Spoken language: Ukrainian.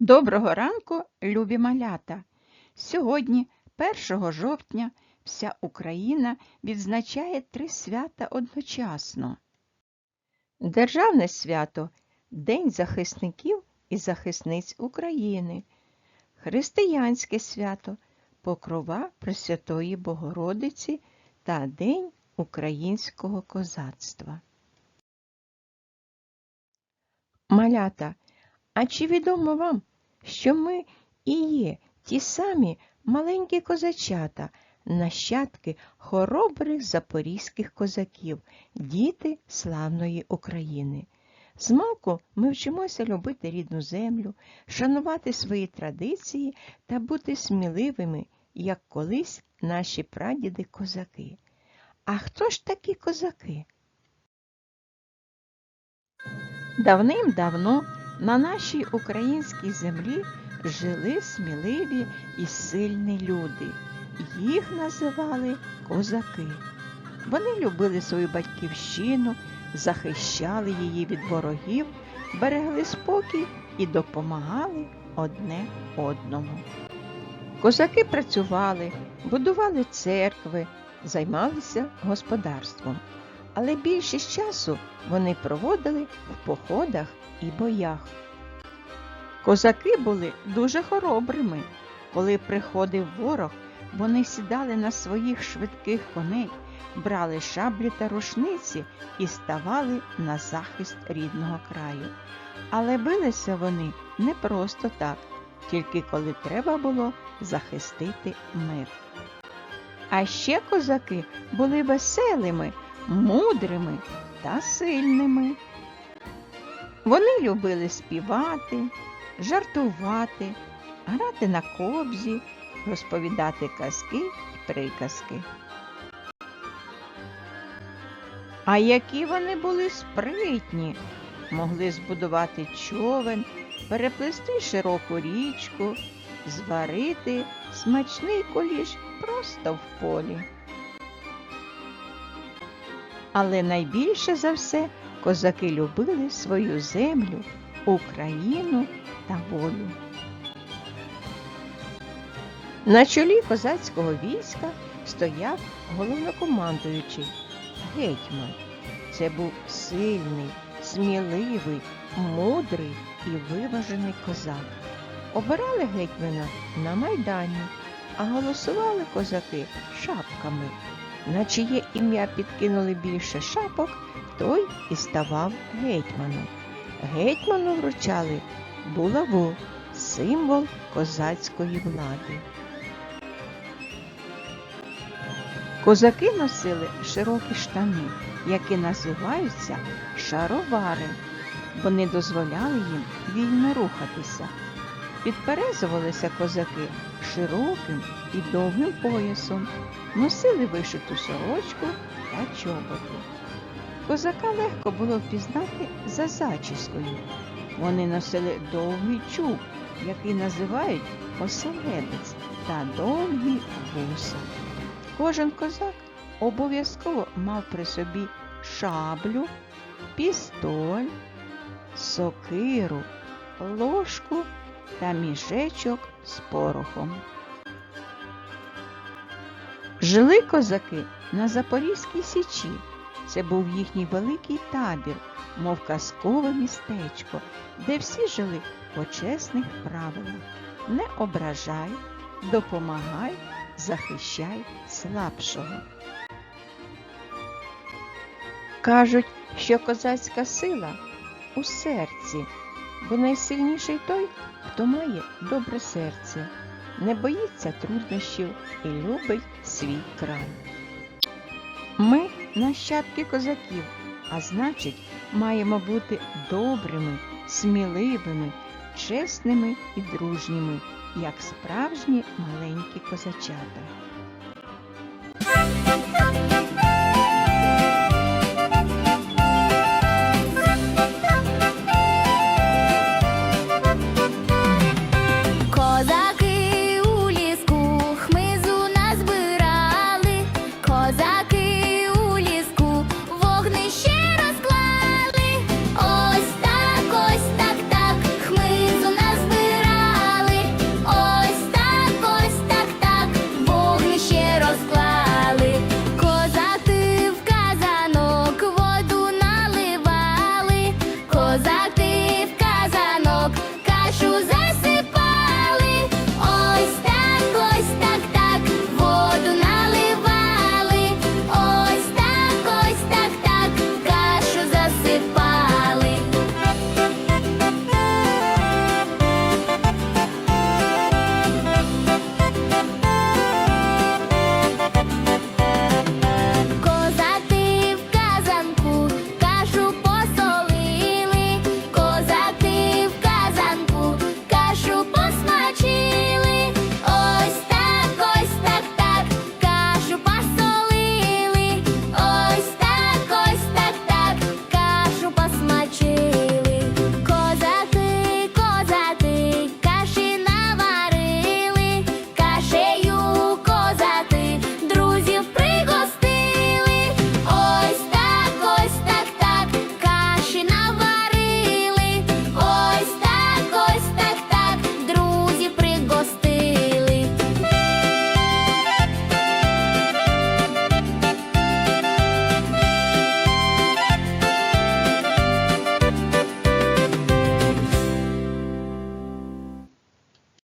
Доброго ранку, любі малята! Сьогодні, 1 жовтня, вся Україна відзначає три свята одночасно. Державне свято День захисників і захисниць України, Християнське свято Покрова Пресвятої Богородиці та День українського козацтва. Малята, а чи відомо вам, що ми і є ті самі маленькі козачата, нащадки хоробрих запорізьких козаків, діти славної України? Змалку ми вчимося любити рідну землю, шанувати свої традиції та бути сміливими, як колись наші прадіди козаки. А хто ж такі козаки? Давним-давно на нашій українській землі жили сміливі і сильні люди. Їх називали козаки. Вони любили свою батьківщину, захищали її від ворогів, берегли спокій і допомагали одне одному. Козаки працювали, будували церкви, займалися господарством, але більшість часу вони проводили в походах і боях. Козаки були дуже хоробрими. Коли приходив ворог, вони сідали на своїх швидких коней, брали шаблі та рушниці і ставали на захист рідного краю. Але билися вони не просто так, тільки коли треба було захистити мир. А ще козаки були веселими, мудрими та сильними. Вони любили співати, жартувати, грати на кобзі, розповідати казки й приказки. А які вони були спритні, могли збудувати човен, переплести широку річку, зварити смачний коліш просто в полі. Але найбільше за все козаки любили свою землю, Україну та волю. На чолі козацького війська стояв головнокомандуючий гетьман. Це був сильний, сміливий, мудрий і виважений козак. Обирали гетьмана на майдані, а голосували козаки шапками. На чиє ім'я підкинули більше шапок, той і ставав гетьманом. Гетьману вручали булаву, символ козацької влади. Козаки носили широкі штани, які називаються шаровари. Вони дозволяли їм вільно рухатися. Підперезувалися козаки широким і довгим поясом, носили вишиту сорочку та чоботи. Козака легко було впізнати за зачіскою. Вони носили довгий чуб, який називають оселедець, та довгі вуса. Кожен козак обов'язково мав при собі шаблю, пістоль, сокиру, ложку та мішечок з порохом. Жили козаки на Запорізькій січі. Це був їхній великий табір, мов казкове містечко, де всі жили по чесних правилах. Не ображай, допомагай, захищай слабшого. Кажуть, що козацька сила у серці, бо найсильніший той, хто має добре серце, не боїться труднощів і любить свій край. Ми нащадки козаків, а значить, маємо бути добрими, сміливими, чесними і дружніми, як справжні маленькі козачата.